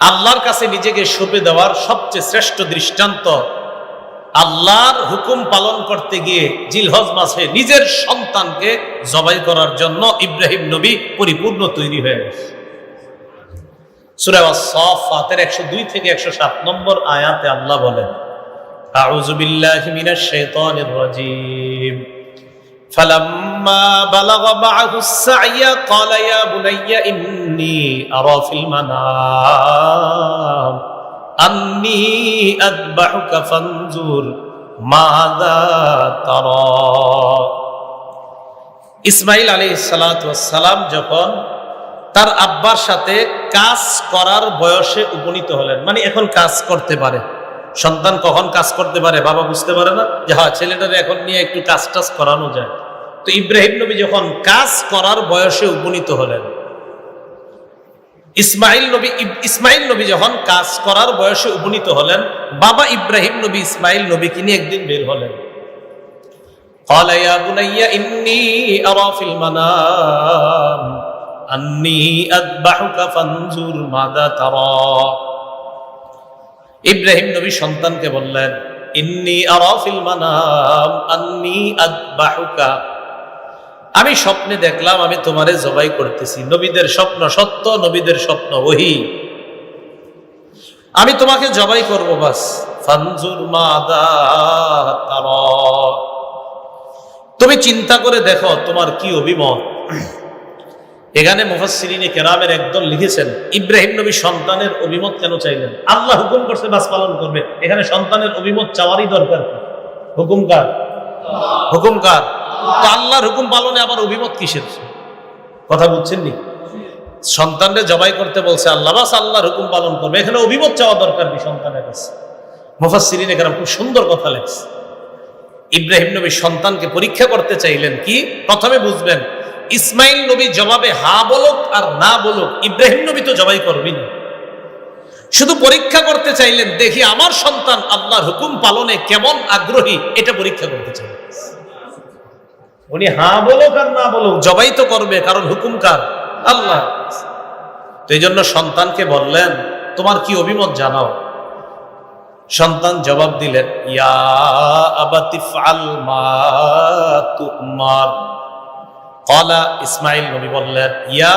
আল্লাহর কাছে নিজেকে সঁপে দেওয়ার সবচেয়ে শ্রেষ্ঠ দৃষ্টান্ত আল্লাহর হুকুম পালন করতে গিয়ে জিলহজ মাসে নিজের সন্তানকে জবাই করার জন্য ইব্রাহিম নবী পরিপূর্ণ তৈরি হয়ে গেছে। একশো দুই থেকে একশো সাত নম্বর আয়াতে আল্লাহ বলেন فلما بلغ معه السعي قال يا بني إني أرى في المنام أني أذبحك فانظر ماذا ترى ইসমাইল আলী সালাম যখন তার আব্বার সাথে কাজ করার বয়সে উপনীত হলেন মানে এখন কাজ করতে পারে সন্তান কখন কাজ করতে পারে বাবা বুঝতে পারে না যে হ্যাঁ ছেলেটারে এখন নিয়ে একটু কাজ টাজ করানো যায় তো ইব্রাহিম নবী যখন কাজ করার বয়সে উপনীত হলেন ইসমাইল নবী ইব- ইসমাইল নবী যখন কাজ করার বয়সে উপনীত হলেন বাবা ইব্রাহিম নবী ইসমাইল নবীকে নিয়ে একদিন বের হলেন قال يا بني إني أرى في المنام أني أذبحك فانظر ماذا ترى ইব্রাহিম নবী সন্তানকে বললেন ইন্নি আরাফিল মানাম আন্নি আদবাহুকা আমি স্বপ্নে দেখলাম, আমি তোমারে জবাই করতেছি। নবীদের স্বপ্ন সত্য, নবীদের স্বপ্ন ওহি। আমি তোমাকে জবাই করব বাস। ফানজুর মাদা তুমি চিন্তা করে দেখো তোমার কি অভিমত। এখানে মুফাসসিরিনে কেরামের একদল লিখেছেন, ইব্রাহিম নবী সন্তানের অভিমত কেন চাইলেন? আল্লাহ হুকুম করছে, বাস পালন করবে। এখানে সন্তানের অভিমত চাওয়ারই দরকার হুকুমকার হুকুমকার হুকুম কার? আল্লাহর হুকুম পালনে আবার অভিমত কিসের? কথা বুঝছেন নি সন্তানরে জবাই করতে বলছে আল্লাহ, বাস আল্লাহর হুকুম পালন করবে। এখানে অভিমত চাওয়া দরকার কি সন্তানের কাছে? মুফাসসিরিনে কেরাম খুব সুন্দর কথা লেখছে। ইব্রাহিম নবী সন্তানকে পরীক্ষা করতে চাইলেন কি? প্রথমে বুঝবেন, ইসমাইল নবী জবাবে হা বলুক আর না বলুক, ইব্রাহিম নবী তো জবাই করবি না শুধু পরীক্ষা করতে চাইলেন, দেখি আমার সন্তান আল্লাহর হুকুম পালনে কেমন আগ্রহী, এটা পরীক্ষা করতে চাইলেন। উনি হা বলুক আর না বলুক, জবাই তো করবে, কারণ হুকুম কার? আল্লাহ। তো এই জন্য সন্তানকে বললেন, তোমার কি অভিমত জানাও? সন্তান জবাব দিলেন, ইয়া কলা ইসমাইল নবী বললেন, ইয়া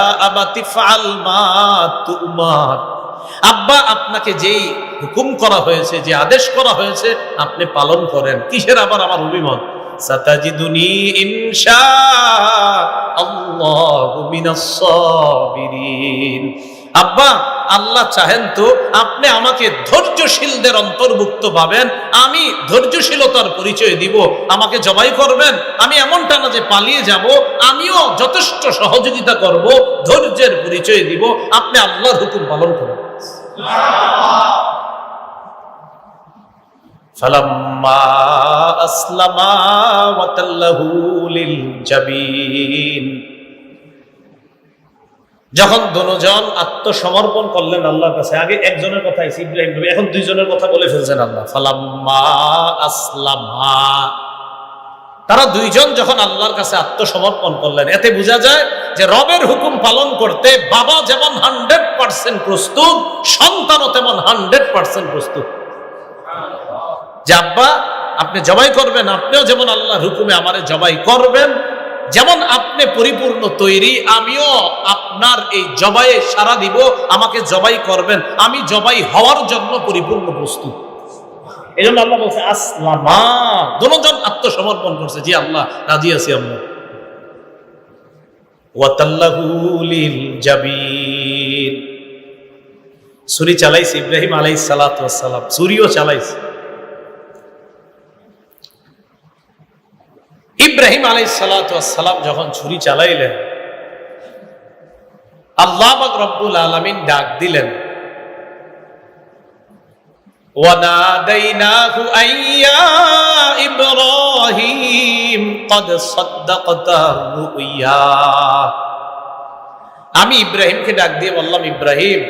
আব্বা, আপনাকে যেই হুকুম করা হয়েছে, যে আদেশ করা হয়েছে, আপনি পালন করেন। কিসের আবার আমার অভিমত? সাতাজিদুনি ইনশা আল্লাহু মিনাস সাবিরিন। আব্বা, আল্লাহ চাহেন তো আপনি আমাকে ধৈর্যশীলদের অন্তর্ভুক্ত পাবেন আমি ধৈর্যশীলতার পরিচয় দিব, আমাকে জবাই করবেন, আমি এমনটা না যে পালিয়ে যাব, আমিও যথেষ্ট সহযোগিতা করব, ধৈর্যের পরিচয় দিব, আপনি আল্লাহর হুকুম পালন করুন। فلما أسلما وتله للجبين যখন দুজন আত্মসমর্পণ করলেন আল্লাহর কাছে আগে একজনের কথা আইসি ইব্রাহিম নবী এখন দুইজনের কথা বলে ফেলছেন আল্লাহ ফালাম্মা আসলামা তারা দুইজন যখন আল্লাহর কাছে আত্মসমর্পণ করলেন এতে বোঝা যায় যে রবের হুকুম পালন করতে বাবা যেমন হান্ড্রেড পার্সেন্ট প্রস্তুত সন্তানও তেমন হান্ড্রেড পার্সেন্ট প্রস্তুত যে আব্বা, আপনি জবাই করবেন, আপনিও যেমন আল্লাহর হুকুমে আমারে জবাই করবেন, যেমন আপনি পরিপূর্ণ তৈরি, আমিও আপনার এই জবাইয়ে সারা দিব, আমাকে জবাই করবেন। আমি জবাই হওয়ার জন্য পরিপূর্ণ প্রস্তুত। এই জন্য আল্লাহ বলছে, আসলামা। দুজন আত্মসমর্পণ করছে, জি আল্লাহ, রাজি আছি আমরা। ছুরি চালাইছে, ইব্রাহিম ওয়াস সালাম। ছুরিও চালাইছে। ইব্রাহিম আলাই সালাতাম যখন ছুরি চালাইলেন, আল্লাহ রব্বুল আলমিন ডাক দিলেন আমি ইব্রাহিমকে ডাক দিয়ে বললাম, ইব্রাহিম,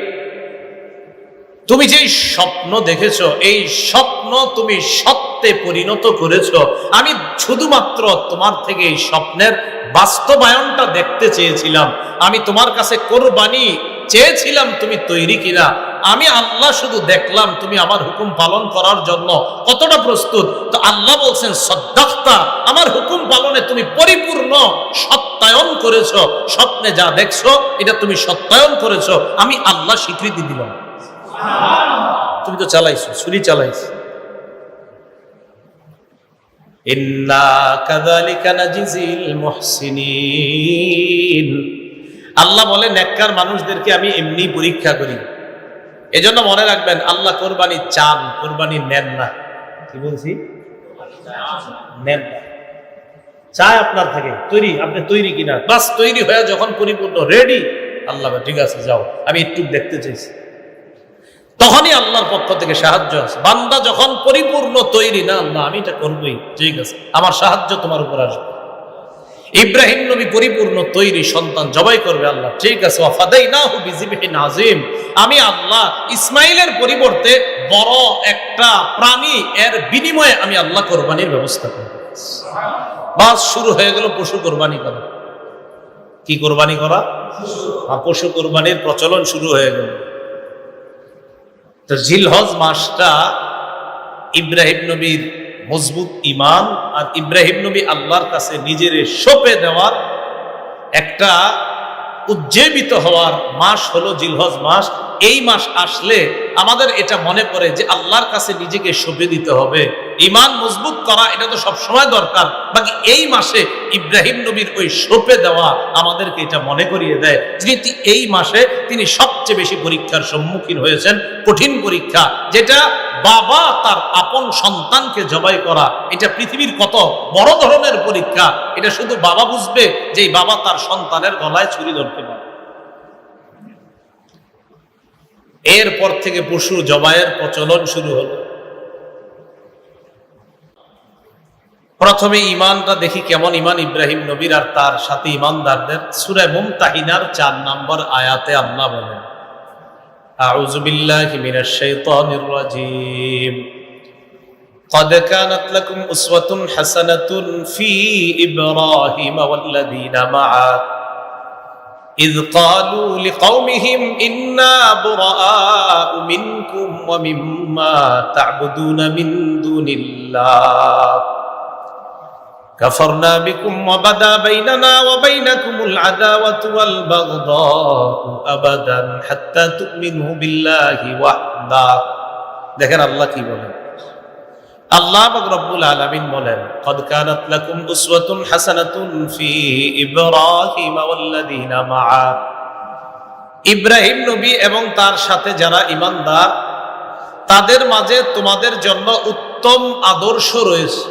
তুমি যে স্বপ্ন দেখেছ, এই স্বপ্ন তুমি সত পরিণত করেছ। আমি শুধুমাত্র তোমার থেকে এই স্বপ্নের বাস্তবায়নটা দেখতে চেয়েছিলাম। আমি তোমার কাছে কোরবানি চেয়েছিলাম তুমি তৈরি কিনা। আমি আল্লাহ শুধু দেখলাম তুমি আমার হুকুম পালন করার জন্য। কতটা প্রস্তুত? তো আল্লাহ বলছেন, সদ্দাক্তা, আমার হুকুম পালনে তুমি পরিপূর্ণ সত্যায়ন করেছ। স্বপ্নে যা দেখছ, এটা তুমি সত্যায়ন করেছ। আমি আল্লাহ স্বীকৃতি দিলাম। তুমি তো চালাইছো, ছুরি চালাইছো। আল্লাহ বলে, নেককার মানুষদেরকে আমি এমনি পরীক্ষা করি। এজন্য মনে রাখবেন, আল্লাহ কোরবানি চান, কোরবানি নেন না। কি বলছি? নেন না। চায় আপনার থাকে, তৈরি, আপনি তৈরি কিনা। বাস তৈরি হয়ে যখন পরিপূর্ণ রেডি আল্লাহ ঠিক আছে, যাও। আমি একটু দেখতে চাইছি। তখনই আল্লাহর পক্ষ থেকে সাহায্য আছে বান্দা যখন পরিপূর্ণ তৈরি, না আল্লাহ আমি এটা করবোই, ঠিক আছে, আমার সাহায্য তোমার উপর আসবে। ইব্রাহিম নবী পরিপূর্ণ তৈরি সন্তান জবাই করবে, আল্লাহ, ঠিক আছে ওয়াফাদাই না হু বিজিবিহি নাজিম আমি আল্লাহ ইসমাইলের পরিবর্তে বড় একটা প্রাণী, এর বিনিময়ে আমি আল্লাহ কোরবানির ব্যবস্থা করব। বাস, শুরু হয়ে গেল পশু কোরবানি করা। কি কোরবানি করা? পশু কোরবানির প্রচলন শুরু হয়ে গেল। তো জিলহজ মাসটা ইব্রাহিম নবীর মজবুত ইমান আর ইব্রাহিম নবী আল্লাহর কাছে নিজের সোপে দেওয়ার একটা উজ্জীবিত হওয়ার মাস হলো জিলহজ মাস। এই মাস আসলে আমাদের এটা মনে পড়ে যে আল্লাহর কাছে নিজেকে সঁপে দিতে হবে। ইমান মজবুত করা, এটা তো সব সময় দরকার। বাকি এই মাসে ইব্রাহিম নবীর ওই সঁপে দেওয়া আমাদেরকে এটা মনে করিয়ে দেয়। যে এই মাসে তিনি সবচেয়ে বেশি পরীক্ষার সম্মুখীন হয়েছেন, কঠিন পরীক্ষা, যেটা বাবা তার আপন সন্তানকে জবাই করা। এটা পৃথিবীর কত বড় ধরনের পরীক্ষা। এটা শুধু বাবা বুঝবে যে বাবা তার সন্তানের গলায় ছুরি ধরতে পারে। এরপর থেকে পশু জবাইয়ের প্রচলন শুরু হলো। প্রথমে ইমানটা দেখি কেমন ইমান ইব্রাহিম নবীর আর তার সাথে ইমানদারদের সুরে মুমতাহিনার চার নম্বর আয়াতে আল্লাহ বলেন أعوذ بالله من الشيطان الرجيم قد كانت لكم أسوة حسنة في إبراهيم والذين معه إذ قالوا لقومهم إنا براء منكم ومما تعبدون من دون الله كفرنا بكم وبدا بيننا وبينكم العداوة والبغضاء أبدا حتى تؤمنوا بالله وحده দেখেন আল্লাহ কি বলেন আল্লাহ পাক রব্বুল আলামিন বলেন قد كانت لكم أسوة حسنة في إبراهيم والذين معه ইব্রাহিম নবী এবং তার সাথে যারা ইমানদার তাদের মাঝে তোমাদের জন্য উত্তম আদর্শ রয়েছে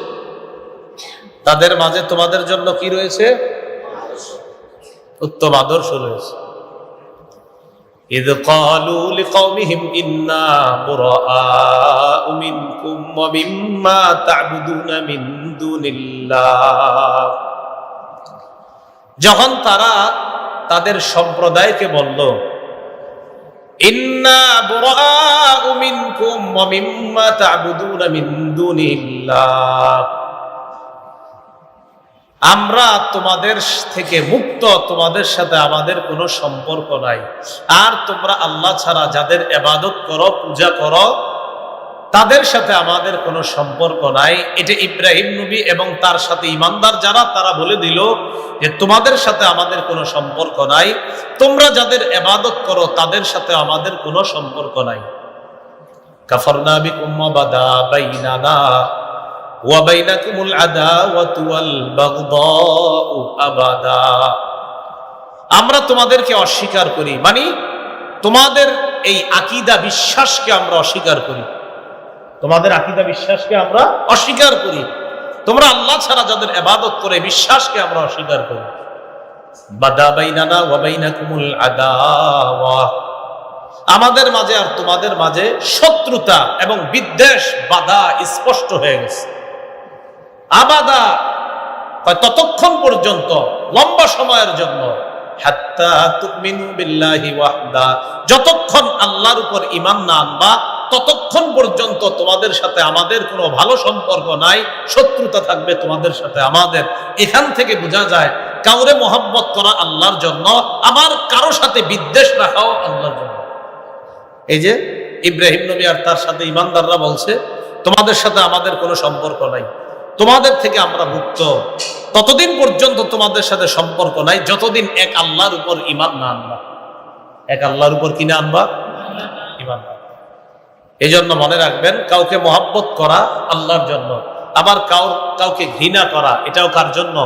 তাদের মাঝে তোমাদের জন্য কি রয়েছে উত্তম আদর্শ রয়েছে إذ قالوا لقومهم إنا براء منكم ومما تعبدون من دون الله যখন তারা তাদের সম্প্রদায়কে বলল ইন্না বুরাআ মিনকুম ওয়া মিম্মা তা'বুদুনা মিন দুনিল্লাহ আমরা তোমাদের থেকে মুক্ত, তোমাদের সাথে আমাদের কোনো সম্পর্ক নাই। আর তোমরা আল্লাহ ছাড়া যাদের এবাদত করো, পূজা করো, তাদের সাথে আমাদের কোনো সম্পর্ক নাই। এটা ইব্রাহিম নবী এবং তার সাথে ইমানদার যারা, তারা বলে দিল যে তোমাদের সাথে আমাদের কোনো সম্পর্ক নাই। তোমরা যাদের এবাদত করো, তাদের সাথে আমাদের কোনো সম্পর্ক নাই। কাফরনা বিকুম ওয়া বাদা বাইনানা। ওয়াবাইনাকুমুল আদাওয়াতু ওয়াল বাগদাউ আমরা তোমাদেরকে অস্বীকার করি। মানে তোমাদের এই আকিদা বিশ্বাসকে আমরা অস্বীকার করি। তোমাদের আকিদা বিশ্বাসকে আমরা অস্বীকার করি। তোমরা আল্লাহ ছাড়া যাদের এবাদত করে বিশ্বাসকে আমরা অস্বীকার করি। আমাদের মাঝে আর তোমাদের মাঝে শত্রুতা এবং বিদ্বেষ বাধা স্পষ্ট হয়ে গেছে। আবাদা। ততক্ষণ পর্যন্ত, লম্বা সময়ের জন্য। যতক্ষণ আল্লাহর উপর ঈমান না আনবা, ততক্ষণ পর্যন্ত তোমাদের সাথে আমাদের কোনো ভালো সম্পর্ক নাই, শত্রুতা থাকবে তোমাদের সাথে আমাদের। এখান থেকে বোঝা যায়, কাউরে মোহাম্মত করা আল্লাহর জন্য, আবার কারও সাথে বিদ্বেষ রাখাও আল্লাহর জন্য। এই যে, ইব্রাহিম নবী আর তার সাথে ইমানদাররা বলছে, তোমাদের সাথে আমাদের কোনো সম্পর্ক নাই। তোমাদের থেকে আমরা মুক্ত ততদিন পর্যন্ত তোমাদের সাথে সম্পর্ক নাই যতদিন এক আল্লাহর উপর ইমান না আনবা এক আল্লাহর উপর কিনে আনবা ইমান না আনবা। এই জন্য মনে রাখবেন কাউকে মহাব্বত করা আল্লাহর জন্য আবার কাউ কাউকে ঘৃণা করা এটাও কার জন্য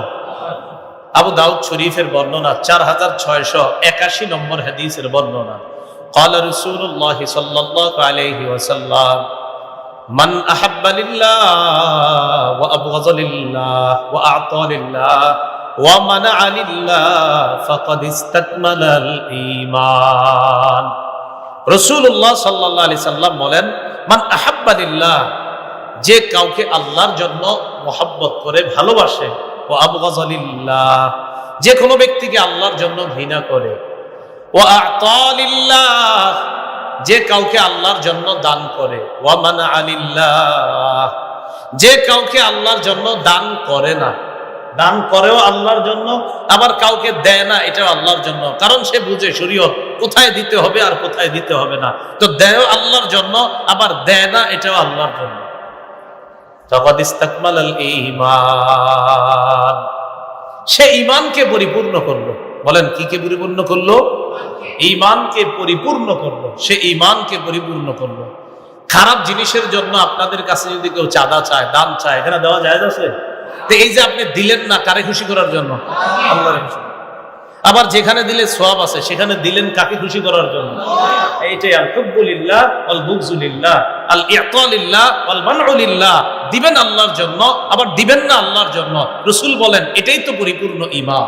আবু দাউদ শরীফের বর্ণনা চার হাজার ছয়শ একাশি নম্বর হাদিসের বর্ণনা قال رسول الله صلى الله عليه وسلم মান أحب لله ওয়া لله وأعطى ওয়া ومنع لله ওয়া استكمل الإيمان رسول الله صلى الله عليه وسلم مولن من মান لله যে কাউকে আল্লাহর জন্য মোহাব্বত করে ভালোবাসে ও আবগাযা যে কোনো ব্যক্তিকে আল্লাহর জন্য ঘৃণা করে ও আ'তা যে কাউকে আল্লাহর জন্য দান করে ও মান আলিল্লাহ, যে কাউকে আল্লাহর জন্য দান করে না, দান করেও আল্লাহর জন্য, আবার কাউকে দেয় না, এটাও আল্লাহর জন্য। কারণ সে বুঝে শরীয়ত, কোথায় দিতে হবে আর কোথায় দিতে হবে না। তো দেয় আল্লাহর জন্য, আবার দেয় না, এটাও আল্লাহর জন্য। সে ইমানকে পরিপূর্ণ করল। বলেন, কি কে পরিপূর্ণ করল? ঈমানকে পরিপূর্ণ করল। সে ঈমানকে পরিপূর্ণ করল। খারাপ জিনিসের জন্য আপনাদের কাছে যদি কেউ চাঁদা চায়, দান চায়, এখানে দেওয়া যায় আছে এই যে আপনি দিলেন না, কারে খুশি করার জন্য? আল্লাহর খুশি আবার যেখানে দিলে সোয়াব আছে, সেখানে দিলেন কাকে খুশি করার জন্য? এইটাই আল হুব্বুলিল্লাহ আল বুগজুলিল্লাহ আল ইতালিল্লাহ আল মানউলিল্লাহ দিবেন আল্লাহর জন্য, আবার দিবেন না আল্লাহর জন্য। রসুল বলেন, এটাই তো পরিপূর্ণ ঈমান।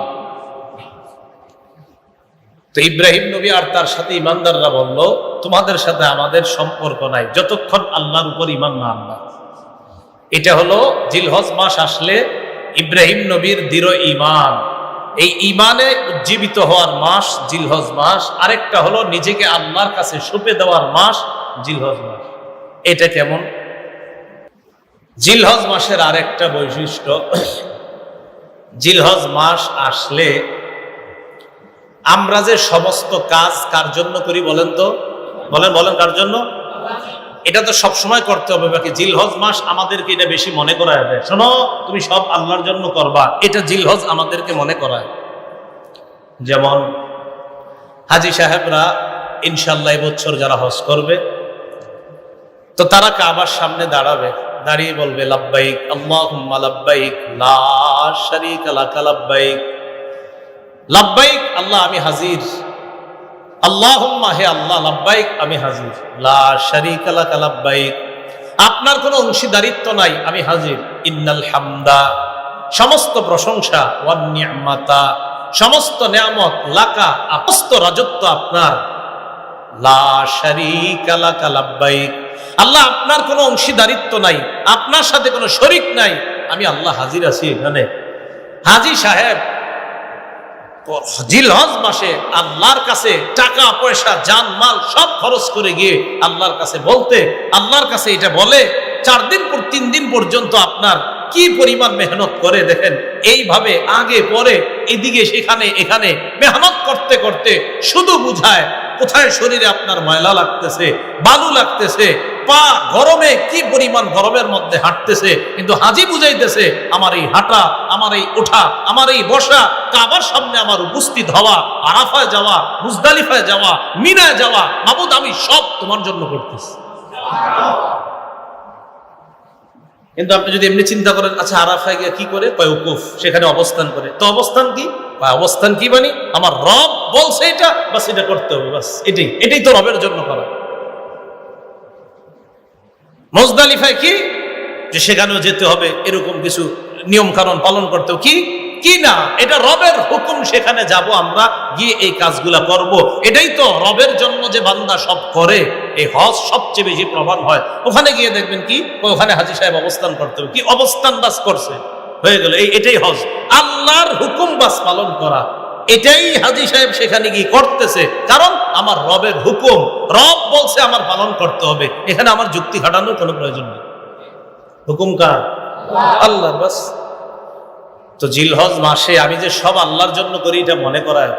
তো ইব্রাহিম নবী আর তার সাথে ইমানদাররা বলল, তোমাদের সাথে আমাদের সম্পর্ক নাই, যতক্ষণ আল্লাহর উপর ইমান না আল্লাহ এটা হলো জিলহজ মাস আসলে ইব্রাহিম নবীর দৃঢ় ইমান এই ইমানে উজ্জীবিত হওয়ার মাস জিলহজ মাস, আরেকটা হলো নিজেকে আল্লাহর কাছে সঁপে দেওয়ার মাস জিলহজ মাস। এটা কেমন? জিলহজ মাসের আরেকটা বৈশিষ্ট্য, জিলহজ মাস আসলে আমরা যে সমস্ত কাজ কার জন্য করি বলেন তো? বলেন বলেন কার জন্য? এটা তো সব সময় করতে হবে, বাকি জিলহজ মাস আমাদেরকে এটা বেশি মনে করায় দেয়। শোনো, তুমি সব আল্লাহর জন্য করবা, এটা জিলহজ আমাদেরকে মনে করায়। যেমন হাজি সাহেবরা ইনশাল্লাহ বছর যারা হজ করবে, তো তারা কাবার সামনে দাঁড়াবে, দাঁড়িয়ে বলবে, লাব্বাইক, আল্লাহুম্মা লাব্বাইক, লা শারীকা লাকা লাব্বাইক। লাব্বাইক, আল্লাহ, আমি হাজির। আল্লাহুম্মা, হে আল্লাহ, লাব্বাইক, আমি হাজির। লা শারীকা আপনার কোনো অংশীদারিত্ব নাই, আমি হাজির। ইন্নাল হামদা, সমস্ত প্রশংসা, ওয়ান নিয়ামাতা, সমস্ত নিয়ামত, লাকা আপস্ত রাজত্ব আপনার। লা শারীকা লাকা লাব্বাইক। আল্লাহ, আপনার কোনো অংশীদারিত্ব নাই, আপনার সাথে কোনো শরিক নাই, আমি আল্লাহ হাজির আছি এখানে। হাজি সাহেব জিলহজ মাসে আল্লাহর কাছে টাকা, পয়সা, জান, মাল সব খরচ করে গিয়ে আল্লাহর কাছে বলতে, আল্লাহর কাছে এটা বলে, চার দিন পর, তিন দিন পর্যন্ত আপনার কি পরিমাণ মেহনত করে দেখেন। এইভাবে আগে, পরে, এদিকে, সেখানে, এখানে মেহনত করতে করতে শুধু বুঝায় কোথায় শরীরে আপনার ময়লা লাগতেছে, বালু লাগতেছে পা গরমে কি পরিমাণ গরমের মধ্যে হাঁটতেছে, কিন্তু হাজি বুঝাইতেছে, আমার এই হাঁটা, আমার এই ওঠা, আমার এই বসা, কাবার সামনে আমার উপস্থিত হওয়া, আরাফায় যাওয়া, মুজদালিফায় যাওয়া, মিনায় যাওয়া, মাবুদ আমি সব তোমার জন্য করতেছি। কিন্তু আপনি যদি এমনি চিন্তা করেন আচ্ছা আরাফায় গিয়ে কি করে? কয় উকুফ সেখানে অবস্থান করে। তো অবস্থান কি? অবস্থান কি মানে আমার রব বলছে এটা, বাস এটা করতে হবে, বাস, এটাই এটাই তো রবের জন্য করা। মজদালিফায় কি? যে সেখানেও যেতে হবে, এরকম কিছু নিয়ম কানুন পালন করতে কি? কি না? এটা রবের হুকুম, সেখানে যাব আমরা, গিয়ে এই কাজগুলা করব। এটাই তো রবের জন্য যে বান্দা সব করে। এই হজ সবচেয়ে বেশি প্রমাণ হয়। ওখানে গিয়ে দেখবেন কি? ওখানে হাজি সাহেব অবস্থান করতে কি? অবস্থান বাস করছে। হয়ে গেল, এই, এটাই হজ। আল্লাহর হুকুম বাস পালন করা। এটাই হাজি সাহেব সেখানে গিয়ে করতেছে। কারণ আমার রবের হুকুম, রব বলছে আমার পালন করতে হবে। এখানে আমার যুক্তি খাটানোর কোনো প্রয়োজন নেই। হুকুম কার? আল্লাহর, বাস। তো জিলহজ মাসে আমি যে সব আল্লাহর জন্য করি, এটা মনে করায়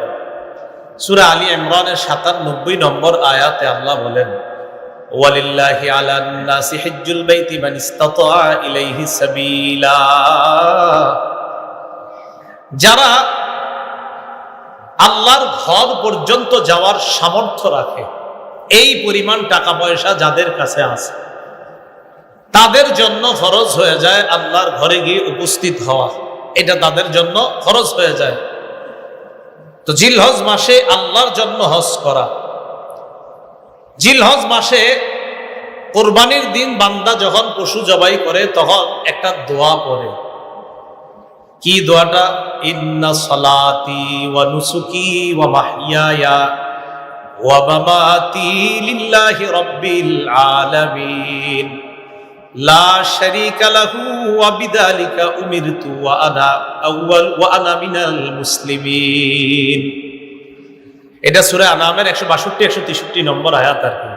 সুরা আলী ইমরানের সাতানব্বই নম্বর আয়াতে আল্লাহ বলেন সাবিলা। যারা আল্লাহর ঘর পর্যন্ত যাওয়ার সামর্থ্য রাখে। এই পরিমাণ টাকা পয়সা যাদের কাছে আছে, তাদের জন্য খরচ হয়ে যায় আল্লাহর ঘরে গিয়ে উপস্থিত হওয়া। এটা তাদের জন্য খরচ হয়ে যায়। তো জিলহজ মাসে আল্লাহর জন্য হজ করা। জিলহজ মাসে কোরবানির দিন বান্দা যখন পশু জবাই করে, তখন একটা দোয়া পড়ে। কি দোয়াটা? ইন্না সলাতি ওয়া নুসুকি ওয়া মাহইয়ায়া ওয়া মামাতি লিল্লাহি রাব্বিল আলামিন। লা শারীকা লাহু ওয়া বিযালিকা উমিরতু ওয়া আনা আউয়াল ওয়া আনা মিনাল মুসলিমিন। এটা সূরা আনামের 162 163 নম্বর আয়াত আর কি।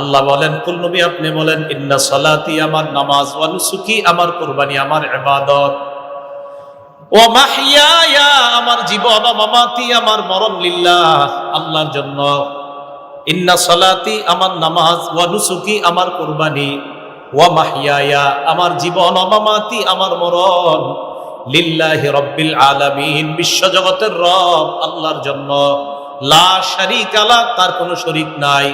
আল্লাহ বলেন, কুল নবী আপনি বলেন, ইন্না সলাতি আমার নামাজ, ওয়া নুসুকি আমার কুরবানি, আমার ইবাদত। ও মাহিয়া আমার জীবন মামাতি, আমার মরণ লিল্লাহ, আল্লাহর জন্য। ইন্না সলাতি, আমার নামাজ, ওয়া নুসুকি, আমার কুরবানি। ওয়া মাহিয়া আমার জীবন মামাতি, আমার মরণ। লিল্লাহি রব্বিল আলামিন, বিশ্বজগতের রব, আল্লাহর জন্য। লা শারিক আলা তার কোনো শরিক নাই।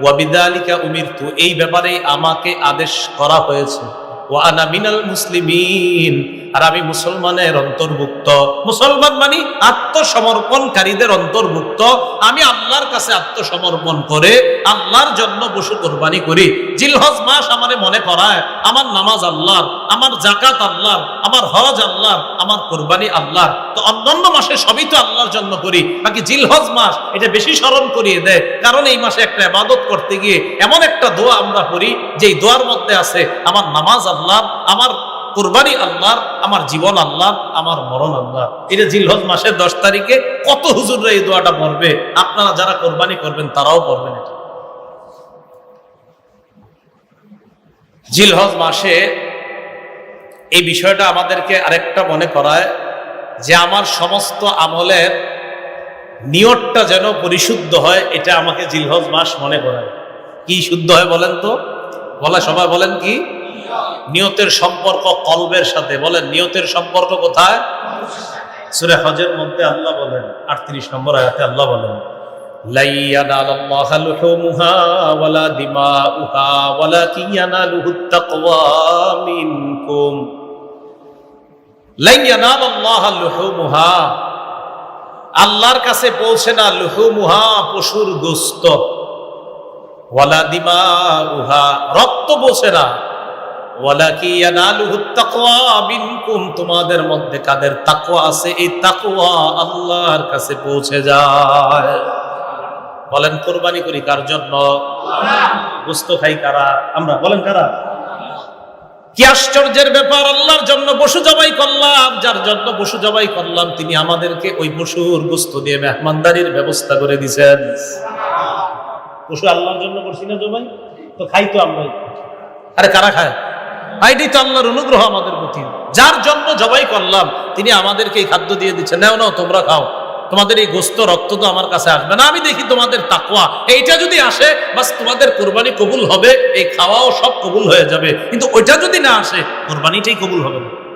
ওয়া বিদালিকা উমিরতু, এই ব্যাপারে আমাকে আদেশ করা হয়েছে। ওয়া আনা মিনাল মুসলিমিন আর আমি মুসলমানের অন্তর্ভুক্ত। মুসলমান মানে আত্মসমর্পণকারীদের অন্তর্ভুক্ত। আমি আল্লাহর কাছে আত্মসমর্পণ করে আল্লাহর জন্য পশু কোরবানি করি। জিলহজ মাস আমারে মনে করায়, আমার নামাজ আল্লাহর, আমার জাকাত আল্লাহর, আমার হজ আল্লাহর, আমার কোরবানি আল্লাহর। তো অন্যান্য মাসে সবই তো আল্লাহর জন্য করি। বাকি জিলহজ মাস, এটা বেশি স্মরণ করিয়ে দেয়। কারণ এই মাসে একটা ইবাদত করতে গিয়ে এমন একটা দোয়া আমরা করি, যেই দোয়ার মধ্যে আছে, আমার নামাজ আল্লাহর, আমার কোরবানি আল্লাহর, আমার জীবন আল্লাহর, আমার মরণ আল্লাহ এটা জিলহজ মাসের দশ তারিখে কত হুজুররা এই দোয়াটা পড়বে? আপনারা যারা কোরবানি করবেন, তারাও পড়বেন এটা। জিলহজ মাসে এই বিষয়টা আমাদেরকে আরেকটা মনে করায় যে আমার সমস্ত আমলের নিয়তটা যেন পরিশুদ্ধ হয়, এটা আমাকে জিলহজ মাস মনে করায়। কি শুদ্ধ হয় বলেন তো? বলা সবাই বলেন কি? নিয়তের সম্পর্ক কলবের সাথে। বলেন, নিয়তের সম্পর্ক কোথায়? সুরে হজের মধ্যে আল্লাহ বলেন, আটত্রিশ নম্বর আয়াতে আল্লাহ বলেন আল্লাহর কাছে পৌঁছে না, লুহুমুহা পশুর গোস্ত। ওয়ালা দিমাউহা, রক্ত পৌঁছে না তোমাদের মধ্যে কাদের তাকওয়া আছে? এই তাকওয়া আল্লাহর কাছে পৌঁছে যায়। বলেন, কোরবানি করি কার জন্য? গোস্ত খাই কারা? আমরা, বলেন কারা? কি আশ্চর্যের ব্যাপার, আল্লাহর জন্য পশু জবাই করলাম, যার জন্য পশু জবাই করলাম, তিনি আমাদেরকে ওই পশুর গোস্ত দিয়ে মেহমানদারির ব্যবস্থা করে দিছেন পশু আল্লাহর জন্য করছি না জবাই? তো খাই তো আরে, কারা খায়? আইডি তো আল্লাহর অনুগ্রহ আমাদের প্রতি। যার জন্য জবাই করলাম, তিনি আমাদেরকে এই খাদ্য দিয়ে দিচ্ছেন নাও নাও, তোমরা খাও। তোমাদের এই গোস্ত, রক্ত তো আমার কাছে আসবে না। আমি দেখি তোমাদের তাকওয়া। এইটা যদি আসে, বাস তোমাদের কোরবানি কবুল হবে। এই খাওয়াও সব কবুল হয়ে যাবে। কিন্তু ওইটা যদি না আসে, কোরবানিটাই কবুল হবে না।